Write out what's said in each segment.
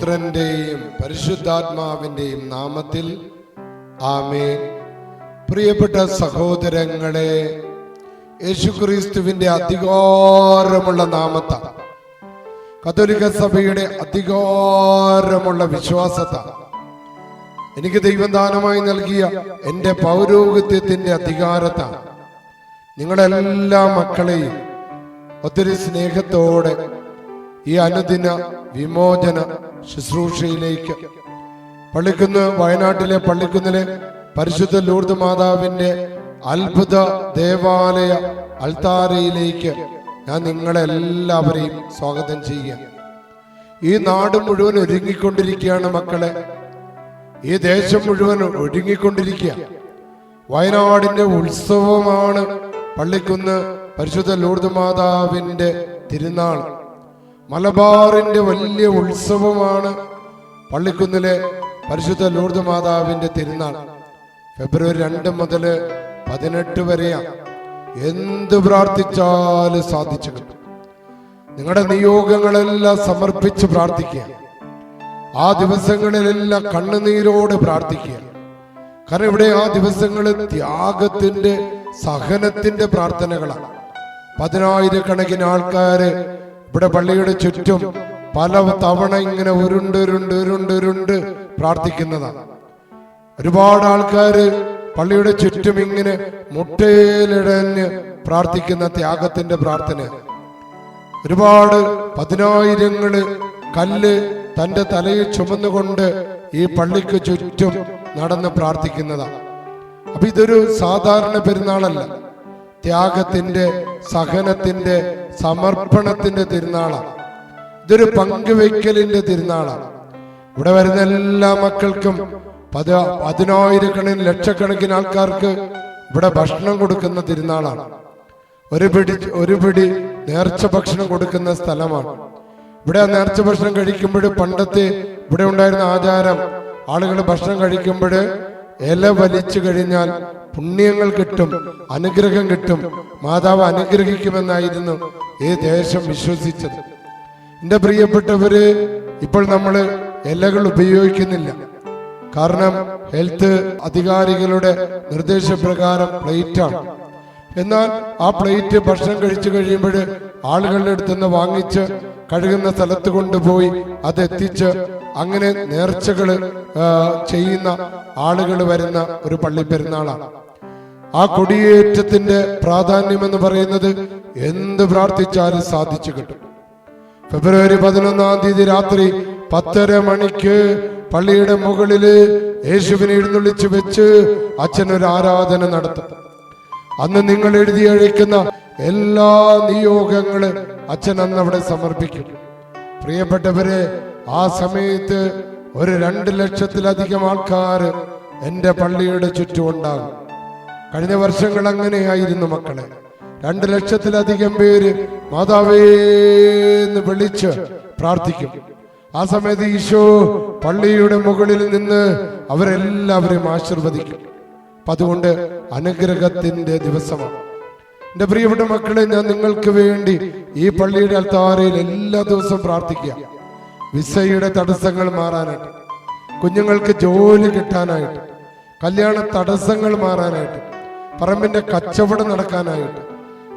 പുത്രന്റെയും പരിശുദ്ധാത്മാവിന്റെയും നാമത്തിൽ ആമേൻ. പ്രിയപ്പെട്ട സഹോദരങ്ങളെ യേശുക്രിസ്തുവിന്റെ അധികാരമുള്ള നാമത്ത. കത്തോലിക്ക സഭയുടെ അധികാരമുള്ള വിശ്വാസത്ത. എനിക്ക് ദൈവദാനമായി നൽകിയ എന്റെ പൗരോഹിത്യത്തിന്റെ അധികാരത്ത. നിങ്ങളെല്ലാ മക്കളെയും ഒത്തിരി സ്നേഹത്തോടെ ഈ അനുദിന വിമോചന ശുശ്രൂഷയിലേക്ക്. പള്ളിക്കുന്ന് വയനാട്ടിലെ പള്ളിക്കുന്നിലെ പരിശുദ്ധ ലൂർദ് മാതാവിന്റെ അത്ഭുത ദേവാലയ അൾത്താരയിലേക്ക് ഞാൻ നിങ്ങളെല്ലാവരെയും സ്വാഗതം ചെയ്യുക. ഈ നാട് മുഴുവൻ ഒരുങ്ങിക്കൊണ്ടിരിക്കുകയാണ് മക്കളെ. ഈ ദേശം മുഴുവൻ ഒരുങ്ങിക്കൊണ്ടിരിക്കുക. വയനാടിന്റെ ഉത്സവമാണ് പള്ളിക്കുന്ന് പരിശുദ്ധ ലൂർദ് മാതാവിന്റെ തിരുനാൾ. മലബാറിന്റെ വലിയ ഉത്സവമാണ് പള്ളിക്കുന്നിലെ പരിശുദ്ധ ലൂർദ് മാതാവിന്റെ തിരുനാൾ. ഫെബ്രുവരി രണ്ട് മുതൽ പതിനെട്ട് വരെയാണ്. എന്ത് പ്രാർത്ഥിച്ചാലും സാധിച്ചു നിങ്ങളുടെ നിയോഗങ്ങളെല്ലാം സമർപ്പിച്ച് പ്രാർത്ഥിക്കുക. ആ ദിവസങ്ങളിലെല്ലാം കണ്ണുനീരോട് പ്രാർത്ഥിക്കുക. കാരണം ഇവിടെ ആ ദിവസങ്ങളിൽ ത്യാഗത്തിന്റെ സഹനത്തിന്റെ പ്രാർത്ഥനകളാണ്. പതിനായിരക്കണക്കിന് ആൾക്കാര് ഇവിടെ പള്ളിയുടെ ചുറ്റും പല തവണ ഇങ്ങനെ ഉരുണ്ട് ഉരുണ്ട് ഉരുണ്ട് ഉരുണ്ട് പ്രാർത്ഥിക്കുന്നതാണ്. ഒരുപാട് ആൾക്കാർ പള്ളിയുടെ ചുറ്റും ഇങ്ങനെ മുട്ടയിലിടഞ്ഞ് പ്രാർത്ഥിക്കുന്ന ത്യാഗത്തിന്റെ പ്രാർത്ഥന. ഒരുപാട് പതിനായിരങ്ങൾ കല്ല് തന്റെ തലയിൽ ചുമന്നുകൊണ്ട് ഈ പള്ളിക്ക് ചുറ്റും നടന്ന് പ്രാർത്ഥിക്കുന്നതാണ്. അപ്പൊ ഇതൊരു സാധാരണ പെരുന്നാളല്ല. ത്യാഗത്തിന്റെ സഹനത്തിന്റെ സമർപ്പണത്തിന്റെ തിരുനാളാണ് ഇതൊരു പങ്കുവെക്കലിന്റെ തിരുനാളാണ് ഇവിടെ വരുന്ന എല്ലാ മക്കൾക്കും പത് പതിനായിരക്കണക്കിന് ലക്ഷക്കണക്കിന് ആൾക്കാർക്ക് ഇവിടെ ഭക്ഷണം കൊടുക്കുന്ന തിരുനാളാണ് ഒരു പിടി ഒരു പിടി നേർച്ച ഭക്ഷണം കൊടുക്കുന്ന സ്ഥലമാണ്. ഇവിടെ നേർച്ച ഭക്ഷണം കഴിക്കുമ്പോൾ പണ്ടത്തെ ഇവിടെ ഉണ്ടായിരുന്ന ആചാരം ആളുകൾ ഭക്ഷണം കഴിക്കുമ്പോൾ ഇല വലിച്ചു കഴിഞ്ഞാൽ പുണ്യങ്ങൾ കിട്ടും അനുഗ്രഹം കിട്ടും. മാതാവ് അനുഗ്രഹിക്കുമെന്നായിരുന്നു ഈ ദേശം വിശ്വസിച്ചത്. എന്റെ പ്രിയപ്പെട്ടവര് ഇപ്പോൾ നമ്മൾ ഇലകൾ ഉപയോഗിക്കുന്നില്ല. കാരണം ഹെൽത്ത് അധികാരികളുടെ നിർദ്ദേശപ്രകാരം പ്ലേറ്റാണ്. എന്നാൽ ആ പ്ലേറ്റ് ഭക്ഷണം കഴിച്ചു കഴിയുമ്പോൾ ആളുകളുടെ അടുത്തുനിന്ന് വാങ്ങിച്ച് കഴുകുന്ന സ്ഥലത്ത് കൊണ്ടുപോയി അതെത്തിച്ച് അങ്ങനെ നേർച്ചകൾ ചെയ്യുന്ന ആളുകൾ വരുന്ന ഒരു പള്ളി പെരുന്നാളാണ് ആ കൊടിയേറ്റത്തിന്റെ പ്രാധാന്യം എന്ന് പറയുന്നത് എന്ത് പ്രാർത്ഥിച്ചാലും സാധിച്ചു കിട്ടും. ഫെബ്രുവരി പതിനൊന്നാം തീയതി രാത്രി പത്തര മണിക്ക് പള്ളിയുടെ മുകളിൽ യേശുവിനെ എഴുന്നള്ളിച്ചു വെച്ച് അച്ഛൻ ഒരു ആരാധന നടത്തും. അന്ന് നിങ്ങൾ എഴുതി അഴിക്കുന്ന എല്ലാ നിയോഗങ്ങൾ അച്ഛൻ അന്ന് അവിടെ സമർപ്പിക്കും. പ്രിയപ്പെട്ടവരെ ആ സമയത്ത് ഒരു രണ്ട് ലക്ഷത്തിലധികം ആൾക്കാർ എന്റെ പള്ളിയുടെ ചുറ്റും ഉണ്ടാകും കഴിഞ്ഞ വർഷങ്ങൾ അങ്ങനെയായിരുന്നു മക്കളെ. രണ്ട് ലക്ഷത്തിലധികം പേര് മാതാവേന്ന് വിളിച്ച് പ്രാർത്ഥിക്കും. ആ സമയത്ത് ഈശോ പള്ളിയുടെ മുകളിൽ നിന്ന് അവരെല്ലാവരെയും ആശീർവദിക്കും. അപ്പൊ അതുകൊണ്ട് അനുഗ്രഹത്തിന്റെ ദിവസമാണ്. എന്റെ പ്രിയപ്പെട്ട മക്കളെ ഞാൻ നിങ്ങൾക്ക് വേണ്ടി ഈ പള്ളിയുടെ അൽത്താറയിൽ എല്ലാ ദിവസവും പ്രാർത്ഥിക്കുക. വിസയുടെ തടസ്സങ്ങൾ മാറാനായിട്ട് കുഞ്ഞുങ്ങൾക്ക് ജോലി കിട്ടാനായിട്ട് കല്യാണ തടസ്സങ്ങൾ മാറാനായിട്ട് പറമ്പിന്റെ കച്ചവടം നടക്കാനായിട്ട്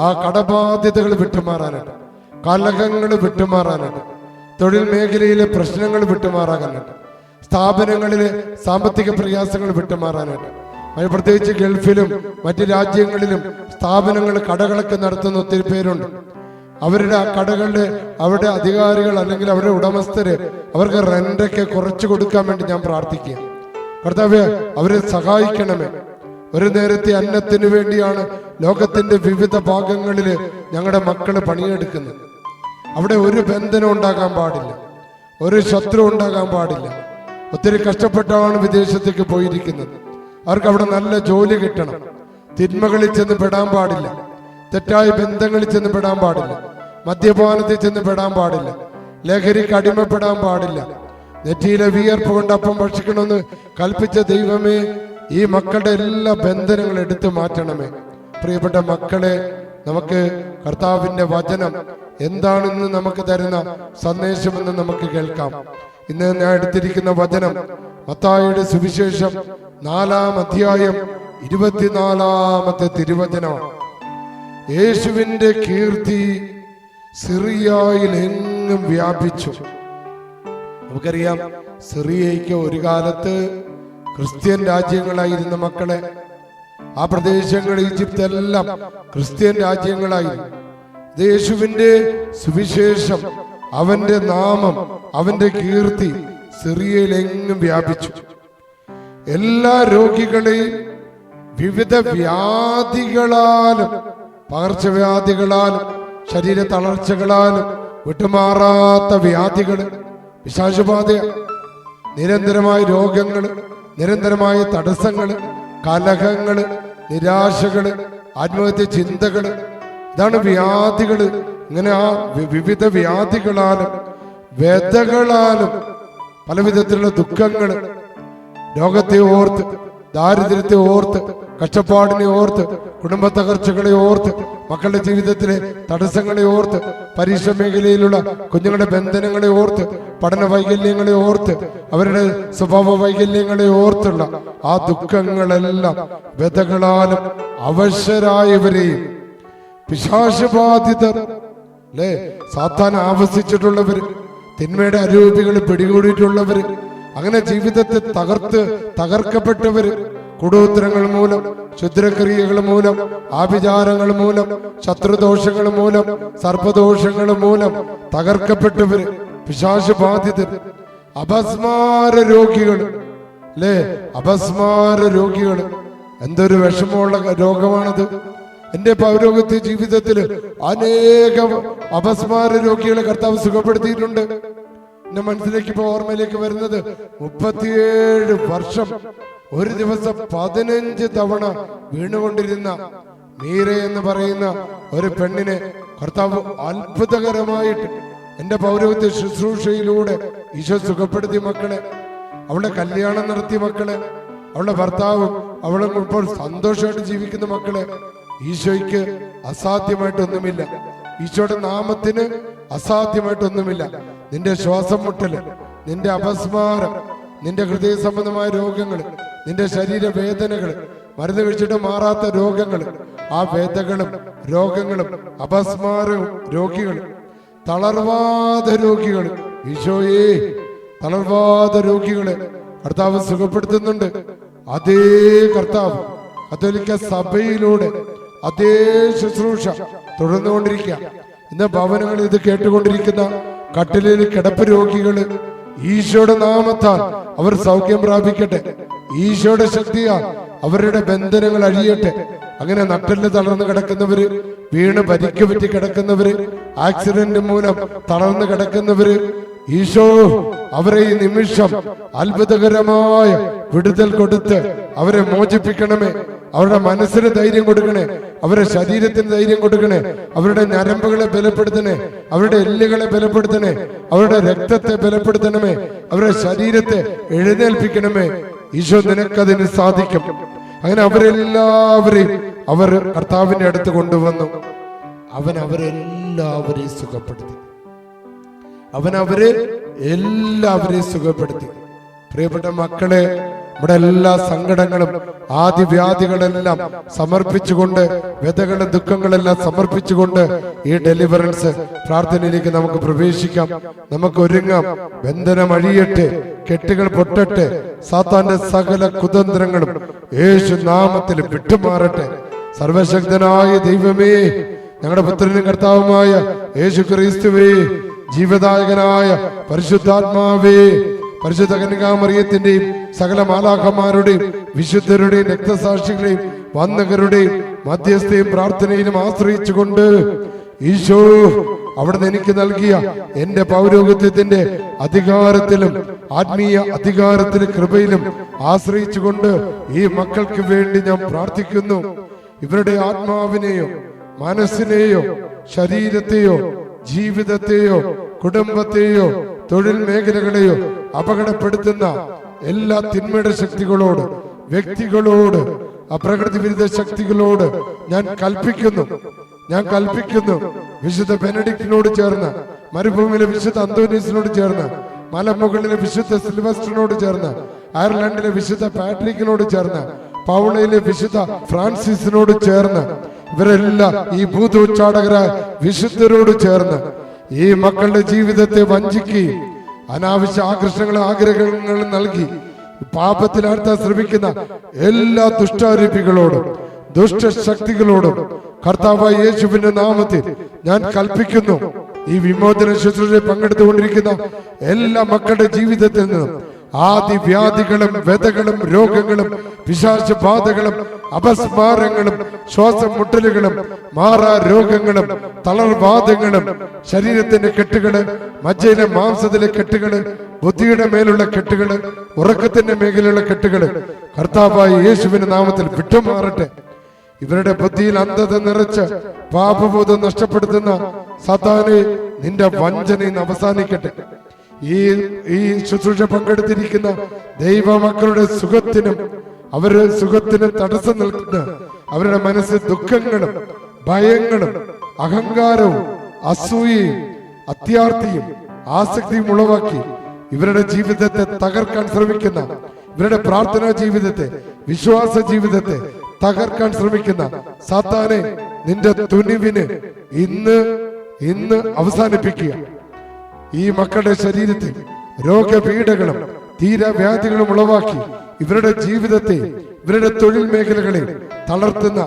ആ കടബാധ്യതകൾ വിട്ടുമാറാനായിട്ട് കലഹങ്ങൾ വിട്ടുമാറാനായിട്ട് തൊഴിൽ മേഖലയിലെ പ്രശ്നങ്ങൾ വിട്ടുമാറാകാനായിട്ട് സ്ഥാപനങ്ങളിലെ സാമ്പത്തിക പ്രയാസങ്ങൾ വിട്ടുമാറാനായിട്ട് പ്രത്യേകിച്ച് ഗൾഫിലും മറ്റ് രാജ്യങ്ങളിലും സ്ഥാപനങ്ങൾ കടകളൊക്കെ നടത്തുന്ന ഒത്തിരി പേരുണ്ട്. അവരുടെ ആ കടകളുടെ അവരുടെ അധികാരികൾ അല്ലെങ്കിൽ അവരുടെ ഉടമസ്ഥര് അവർക്ക് റെന്റൊക്കെ കുറച്ചു കൊടുക്കാൻ വേണ്ടി ഞാൻ പ്രാർത്ഥിക്കുക. കർത്താവ്യ അവരെ സഹായിക്കണമേ. ഒരു നേരത്തെ അന്നത്തിന് വേണ്ടിയാണ് ലോകത്തിന്റെ വിവിധ ഭാഗങ്ങളിൽ ഞങ്ങളുടെ മക്കൾ പണിയെടുക്കുന്നത്. അവിടെ ഒരു ബന്ധനം ഉണ്ടാകാൻ പാടില്ല. ഒരു ശത്രു ഉണ്ടാകാൻ പാടില്ല. ഒത്തിരി കഷ്ടപ്പെട്ടാണ് വിദേശത്തേക്ക് പോയിരിക്കുന്നത്. അവർക്ക് അവിടെ നല്ല ജോലി കിട്ടണം. തിന്മകളിൽ ചെന്ന് പെടാൻ പാടില്ല. തെറ്റായ ബന്ധങ്ങളിൽ ചെന്ന് പെടാൻ പാടില്ല. മദ്യപാനത്തിൽ ചെന്ന് പെടാൻ പാടില്ല. ലഹരിക്ക് അടിമപ്പെടാൻ പാടില്ല. നെറ്റിയിലെ വിയർപ്പ് കൊണ്ട് അപ്പം ഭക്ഷിക്കണമെന്ന് കൽപ്പിച്ച ദൈവമേ ഈ മക്കളുടെ എല്ലാ ബന്ധനങ്ങളും എടുത്തു മാറ്റണമേ. പ്രിയപ്പെട്ട മക്കളെ നമുക്ക് കർത്താവിന്റെ വചനം എന്താണെന്ന് നമുക്ക് തരുന്ന സന്ദേശമെന്ന് നമുക്ക് കേൾക്കാം. ഇന്ന് ഞാൻ എടുത്തിരിക്കുന്ന വചനം മത്തായിയുടെ സുവിശേഷം നാലാം അധ്യായം ഇരുപത്തിനാലാമത്തെ തിരുവചനമാണ് യേശുവിന്റെ കീർത്തി സിറിയായിൽ എങ്ങും വ്യാപിച്ചു. നമുക്കറിയാം സിറിയയ്ക്ക് ഒരു കാലത്ത് ക്രിസ്ത്യൻ രാജ്യങ്ങളായിരുന്ന മക്കളെ. ആ പ്രദേശങ്ങൾ ഈജിപ്ത് എല്ലാം ക്രിസ്ത്യൻ രാജ്യങ്ങളായിരുന്നു. യേശുവിന്റെ സുവിശേഷം അവന്റെ നാമം അവന്റെ കീർത്തി സിറിയയിലെങ്ങും വ്യാപിച്ചു. എല്ലാ രോഗികളെയും വിവിധ വ്യാധികളാലും പകർച്ചവ്യാധികളാലും ശരീര തളർച്ചകളാലും വിട്ടുമാറാത്ത വ്യാധികൾ വിശാശുബാധ നിരന്തരമായ രോഗങ്ങൾ നിരന്തരമായ തടസ്സങ്ങൾ കലഹങ്ങൾ നിരാശകൾ ആത്മഹത്യ ചിന്തകൾ ഇതാണ് വ്യാധികൾ ഇങ്ങനെ ആ വിവിധ വ്യാധികളാലും വ്യതകളാലും പല വിധത്തിലുള്ള ദുഃഖങ്ങൾ രോഗത്തെ ഓർത്ത് ദാരിദ്ര്യത്തെ ഓർത്ത് കഷ്ടപ്പാടിനെ ഓർത്ത് കുടുംബ തകർച്ചകളെ ഓർത്ത് മക്കളുടെ ജീവിതത്തിലെ തടസ്സങ്ങളെ ഓർത്ത് പരീക്ഷ മേഖലയിലുള്ള കുഞ്ഞുങ്ങളുടെ ബന്ധനങ്ങളെ ഓർത്ത് പഠന വൈകല്യങ്ങളെ ഓർത്ത് അവരുടെ സ്വഭാവ വൈകല്യങ്ങളെ ഓർത്തുള്ള ആ ദുഃഖങ്ങളെല്ലാം വ്യതകളാലും അവശരായവരെയും പിശാശബാധിതർ അല്ലേ സാത്താൻ ആവസിച്ചിട്ടുള്ളവര് തിന്മയുടെ അരൂപികൾ പിടികൂടിയിട്ടുള്ളവര് അങ്ങനെ ജീവിതത്തെ തകർത്ത് തകർക്കപ്പെട്ടവര് കുടൂത്രങ്ങൾ മൂലം ക്ഷുദ്രക്രിയകൾ മൂലം ആഭിചാരങ്ങൾ മൂലം ശത്രുദോഷങ്ങൾ മൂലം സർപ്പദോഷങ്ങൾ മൂലം തകർക്കപ്പെട്ടവര് പിശാശബാധിതർ അപസ്മാര രോഗികൾ അല്ലേ അപസ്മാര രോഗികൾ. എന്തൊരു വിഷമമുള്ള രോഗമാണത്? എന്റെ പൗരോഗത്യ ജീവിതത്തിൽ അനേകം അപസ്മാര രോഗികളെ കർത്താവ് സുഖപ്പെടുത്തിയിട്ടുണ്ട്. എന്റെ മനസ്സിലേക്ക് ഇപ്പൊ ഓർമ്മയിലേക്ക് വരുന്നത് മുപ്പത്തിയേഴ് വർഷം ഒരു ദിവസം പതിനഞ്ച് തവണ വീണുകൊണ്ടിരുന്ന മീര എന്ന് പറയുന്ന ഒരു പെണ്ണിനെ കർത്താവ് അത്ഭുതകരമായിട്ട് എന്റെ പൗരോഗത്യ ശുശ്രൂഷയിലൂടെ ഈശോ സുഖപ്പെടുത്തി മക്കളെ അവളുടെ കല്യാണം നടത്തിയ മക്കളെ അവളുടെ ഭർത്താവും അവളും ഇപ്പോൾ സന്തോഷമായിട്ട് ജീവിക്കുന്ന മക്കളെ ഈശോയ്ക്ക് അസാധ്യമായിട്ടൊന്നുമില്ല. ഈശോയുടെ നാമത്തിന് അസാധ്യമായിട്ടൊന്നുമില്ല. നിന്റെ ശ്വാസം മുട്ടൽ നിന്റെ അപസ്മാരം നിന്റെ ഹൃദയ സംബന്ധമായ രോഗങ്ങൾ നിന്റെ ശരീര വേദനകൾ മരുന്ന് കഴിച്ചിട്ട് മാറാത്ത രോഗങ്ങൾ ആ വേദകളും രോഗങ്ങളും അപസ്മാരവും രോഗികളും തളർവാത രോഗികൾ ഈശോയേ തളർവാത രോഗികളെ കർത്താവ് സുഖപ്പെടുത്തുന്നുണ്ട്. അതേ കർത്താവ് കത്തോലിക്ക സഭയിലൂടെ അതേ ശുശ്രൂഷ തുടർന്നുകൊണ്ടിരിക്കുക. ഇന്ന് ഭവനങ്ങളിൽ ഇത് കേട്ടുകൊണ്ടിരിക്കുന്ന കട്ടിലിൽ കിടപ്പ് രോഗികൾ ഈശോയുടെ നാമത്താൽ അവർ സൗഖ്യം പ്രാപിക്കട്ടെ. ഈശോയുടെ ശക്തിയാൽ അവരുടെ ബന്ധനങ്ങൾ അഴിയട്ടെ. അങ്ങനെ നട്ടൽ തളർന്നു കിടക്കുന്നവര് വീണ് പരിക്ക് പറ്റി കിടക്കുന്നവര് ആക്സിഡന്റ് മൂലം തളർന്നു കിടക്കുന്നവര് ഈശോ അവരെ ഈ നിമിഷം അത്ഭുതകരമായ വിടുതൽ കൊടുത്ത് അവരെ മോചിപ്പിക്കണമേ. അവരുടെ മനസ്സിന് ധൈര്യം കൊടുക്കണേ. അവരുടെ ശരീരത്തിന് ധൈര്യം കൊടുക്കണേ. അവരുടെ ഞരമ്പുകളെ ബലപ്പെടുത്തണേ. അവരുടെ എല്ലുകളെ ബലപ്പെടുത്തണേ. അവരുടെ രക്തത്തെ ബലപ്പെടുത്തണമേ. അവരുടെ ശരീരത്തെ എഴുന്നേൽപ്പിക്കണമേ. ഈശോ നിനക്കതിന് സാധിക്കും. അങ്ങനെ അവരെല്ലാവരെയും അവർ കർത്താവിന്റെ അടുത്ത് കൊണ്ടുവന്നു. അവൻ അവരെല്ലാവരെയും സുഖപ്പെടുത്തി. അവൻ അവരെ എല്ലാവരെയും സുഖപ്പെടുത്തി. പ്രിയപ്പെട്ട മക്കളെ നമ്മുടെ എല്ലാ സങ്കടങ്ങളും ആദിവ്യാധികളെല്ലാം സമർപ്പിച്ചുകൊണ്ട് വ്യതകളും ദുഃഖങ്ങളെല്ലാം സമർപ്പിച്ചുകൊണ്ട് ഈ ഡെലിവറൻസ് പ്രാർത്ഥനയിലേക്ക് നമുക്ക് പ്രവേശിക്കാം. നമുക്ക് ഒരുങ്ങാം. ബന്ധനം അഴിയട്ടെ കെട്ടുകൾ പൊട്ടട്ടെ സാത്താന്റെ സകല കുതന്ത്രങ്ങളും യേശു നാമത്തിൽ വിട്ടുമാറട്ടെ. സർവശക്തനായ ദൈവമേ ഞങ്ങളുടെ പുത്രനും കർത്താവുമായ യേശു ക്രിസ്തുവേ ജീവദായകനായ പരിശുദ്ധാത്മാവേ പരിശുദ്ധ കന്യകാമറിയത്തിന്റെയും സകല മാലാഖമാരുടെയും വിശുദ്ധരുടെയും രക്തസാക്ഷികളെയും വന്നകരുടെയും മധ്യസ്ഥയും പ്രാർത്ഥനയിലും ആശ്രയിച്ചുകൊണ്ട് ഈശോ അവിടുന്ന് എനിക്ക് നൽകിയ എന്റെ പൗരോഗത്യത്തിന്റെ അധികാരത്തിലും ആത്മീയ അധികാരത്തിലും കൃപയിലും ആശ്രയിച്ചുകൊണ്ട് ഈ മക്കൾക്ക് വേണ്ടി ഞാൻ പ്രാർത്ഥിക്കുന്നു. ഇവരുടെ ആത്മാവിനെയോ മനസ്സിനെയോ ശരീരത്തെയോ ജീവിതത്തെയോ കുടുംബത്തെയോ തൊഴിൽ മേഖലകളെയോ അപകടപ്പെടുത്തുന്ന എല്ലാ തിന്മയുടെ ശക്തികളോട് വ്യക്തികളോട് അപ്രകൃതി വിരുദ്ധ ശക്തികളോട് ഞാൻ കൽപ്പിക്കുന്നു. ഞാൻ കൽപ്പിക്കുന്നു. വിശുദ്ധ ബെനഡിക്റ്റിനോട് ചേർന്ന് മരുഭൂമിയിലെ വിശുദ്ധ അന്തോനീസിനോട് ചേർന്ന് മലമുകളിലെ വിശുദ്ധ സിൽവസ്റ്ററിനോട് ചേർന്ന് അയർലൻഡിലെ വിശുദ്ധ പാട്രിക്കിനോട് ചേർന്ന് പൗളയിലെ വിശുദ്ധ ഫ്രാൻസിസിനോട് ചേർന്ന് ഇവരെല്ലാം ഈ ഭൂതോച്ചാടകരായ വിശുദ്ധരോട് ചേർന്ന് ഈ മക്കളുടെ ജീവിതത്തെ വഞ്ചിക്കുകയും അനാവശ്യ ആകർഷണങ്ങളും ആഗ്രഹങ്ങളും നൽകി പാപത്തിലാഴ്ത്താൻ ശ്രമിക്കുന്ന എല്ലാ ദുഷ്ടാരൂപികളോടും ദുഷ്ടശക്തികളോടും കർത്താവായ യേശുവിന്റെ നാമത്തിൽ ഞാൻ കൽപ്പിക്കുന്നു. ഈ വിമോചന ശുശ്രൂഷയിൽ പങ്കെടുത്തുകൊണ്ടിരിക്കുന്ന എല്ലാ മക്കളുടെ ജീവിതത്തിൽ നിന്നും ആദിവ്യാധികളും വ്യതകളും രോഗങ്ങളും പിശാചബാധകളും അപസ്മാരങ്ങളും ശ്വാസം മുട്ടലുകളും മാറാ രോഗങ്ങളും തളർവാദങ്ങളും ശരീരത്തിന്റെ കെട്ടുകൾ മജ്ജയിലെ മാംസത്തിലെ കെട്ടുകൾ ബുദ്ധിയുടെ മേലുള്ള കെട്ടുകൾ ഉറക്കത്തിന്റെ മേഖലയുള്ള കെട്ടുകൾ കർത്താവായ യേശുവിന്റെ നാമത്തിൽ വിട്ടുമാറട്ടെ. ഇവരുടെ ബുദ്ധിയിൽ അന്ധത നിറച്ച് പാപബോധം നഷ്ടപ്പെടുത്തുന്ന സതാനെ നിന്റെ വഞ്ചന ഇന്ന് അവസാനിക്കട്ടെ. ഈ ഈ ശുശ്രൂഷ പങ്കെടുത്തിരിക്കുന്ന ദൈവമക്കളുടെ സുഖത്തിനും അവരുടെ സുഖത്തിന് തടസ്സം നിൽക്കുന്ന അവരുടെ മനസ്സിൽ ദുഃഖങ്ങളും ഭയങ്ങളും അഹങ്കാരവും അസൂയയും അത്യാർത്ഥിയും ആസക്തിയും ഉളവാക്കി ഇവരുടെ ജീവിതത്തെ തകർക്കാൻ ശ്രമിക്കുന്ന ഇവരുടെ പ്രാർത്ഥനാ ജീവിതത്തെ വിശ്വാസ ജീവിതത്തെ തകർക്കാൻ ശ്രമിക്കുന്ന സാത്താനെ നിന്റെ തുനിവിന് ഇന്ന് ഇന്ന് അവസാനിപ്പിക്കുക. ഈ മക്കളുടെ ശരീരത്തിൽ രോഗപീഠകളും തീരവ്യാധികളും ഉളവാക്കി ഇവരുടെ ജീവിതത്തെ ഇവരുടെ തൊഴിൽ മേഖലകളെ തളർത്തുന്ന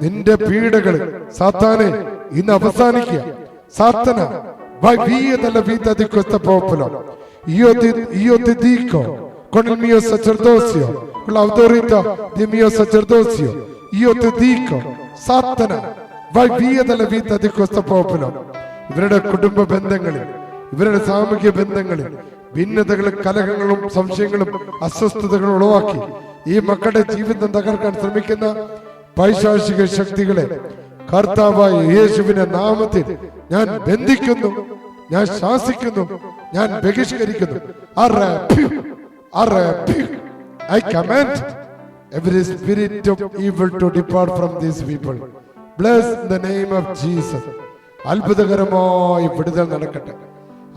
നിന്റെ പീഡകൾ സാത്താനെ ഇന്ന് അവസാനിക്കുക. സാത്തന ഇവരുടെ കുടുംബ ബന്ധങ്ങളിൽ ഇവരുടെ സാമൂഹ്യ ബന്ധങ്ങളിൽ ഭിന്നതകളും കലഹങ്ങളും സംശയങ്ങളും അസ്വസ്ഥതകളും ഉളവാക്കി ഈ മക്കളുടെ ജീവിതം തകർക്കാൻ ശ്രമിക്കുന്ന പൈശാചിക ശക്തികളെ കർത്താവായ യേശുവിന്റെ നാമത്തിൽ ഞാൻ ബന്ധിക്കുന്നു ഞാൻ ശാസിക്കുന്നു ഞാൻ ബഹിഷ്കരിക്കുന്നു. I command every spirit of evil to depart from these people bless the name of Jesus അത്ഭുതകരമായി വിടുതൽ നടക്കട്ടെ.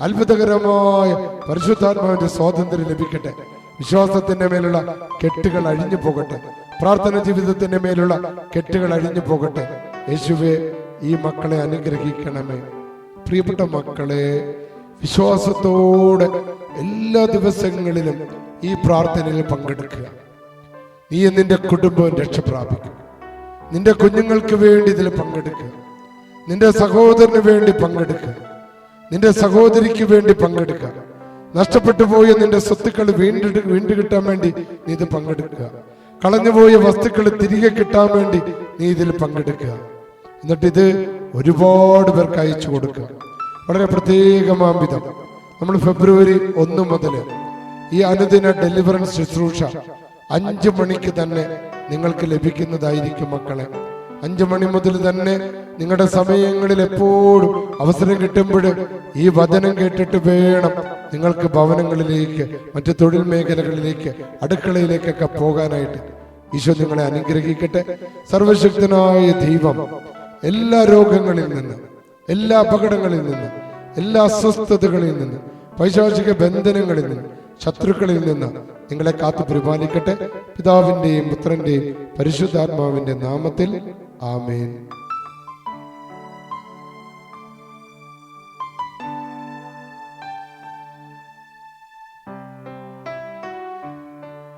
അത്ഭുതകരമായ പരിശുദ്ധാത്മാവിന്റെ സ്വാതന്ത്ര്യം ലഭിക്കട്ടെ. വിശ്വാസത്തിന്റെ മേലുള്ള കെട്ടുകൾ അഴിഞ്ഞു പോകട്ടെ. പ്രാർത്ഥന ജീവിതത്തിന്റെ മേലുള്ള കെട്ടുകൾ അഴിഞ്ഞു പോകട്ടെ. യേശുവെ ഈ മക്കളെ അനുഗ്രഹിക്കണമേ. പ്രിയപ്പെട്ട മക്കളെ വിശ്വാസത്തോടെ എല്ലാ ദിവസങ്ങളിലും ഈ പ്രാർത്ഥനയിൽ പങ്കെടുക്കുക. നീ നിന്റെ കുടുംബവും രക്ഷ പ്രാപിക്കും. നിന്റെ കുഞ്ഞുങ്ങൾക്ക് വേണ്ടി ഇതിൽ പങ്കെടുക്കുക. നിന്റെ സഹോദരന് വേണ്ടി പങ്കെടുക്കുക. നിന്റെ സഹോദരിക്ക് വേണ്ടി പങ്കെടുക്കുക നഷ്ടപ്പെട്ടു പോയ നിന്റെ സ്വത്തുക്കൾ വീണ്ടും വീണ്ടു കിട്ടാൻ വേണ്ടി നീ ഇത് പങ്കെടുക്കുക കളഞ്ഞുപോയ വസ്തുക്കൾ തിരികെ കിട്ടാൻ വേണ്ടി നീ ഇതിൽ പങ്കെടുക്കുക എന്നിട്ട് ഇത് ഒരുപാട് പേർക്ക് അയച്ചു കൊടുക്കുക വളരെ പ്രത്യേകമാം വിധം നമ്മൾ ഫെബ്രുവരി ഒന്ന് മുതൽ ഈ അനുദിന ഡെലിവറൻസ് ശുശ്രൂഷ അഞ്ചു മണിക്ക് തന്നെ നിങ്ങൾക്ക് ലഭിക്കുന്നതായിരിക്കും മക്കളെ. അഞ്ചു മണി മുതൽ തന്നെ നിങ്ങളുടെ സമയങ്ങളിൽ എപ്പോഴും അവസരം കിട്ടുമ്പോൾ ഈ വചനം കേട്ടിട്ട് വേണം നിങ്ങൾക്ക് ഭവനങ്ങളിലേക്ക് മറ്റു തൊഴിൽ മേഖലകളിലേക്ക് അടുക്കളയിലേക്കൊക്കെ പോകാനായിട്ട്. ഈശോ നിങ്ങളെ അനുഗ്രഹിക്കട്ടെ. സർവശക്തനായ ദൈവം എല്ലാ രോഗങ്ങളിൽ നിന്ന് എല്ലാ അപകടങ്ങളിൽ നിന്ന് എല്ലാ അസ്വസ്ഥതകളിൽ നിന്ന് പൈശാചിക ബന്ധനങ്ങളിൽ നിന്ന് ശത്രുക്കളിൽ നിന്ന് നിങ്ങളെ കാത്തു പരിപാലിക്കട്ടെ പിതാവിന്റെയും പുത്രന്റെയും പരിശുദ്ധാത്മാവിന്റെ നാമത്തിൽ ആമേൻ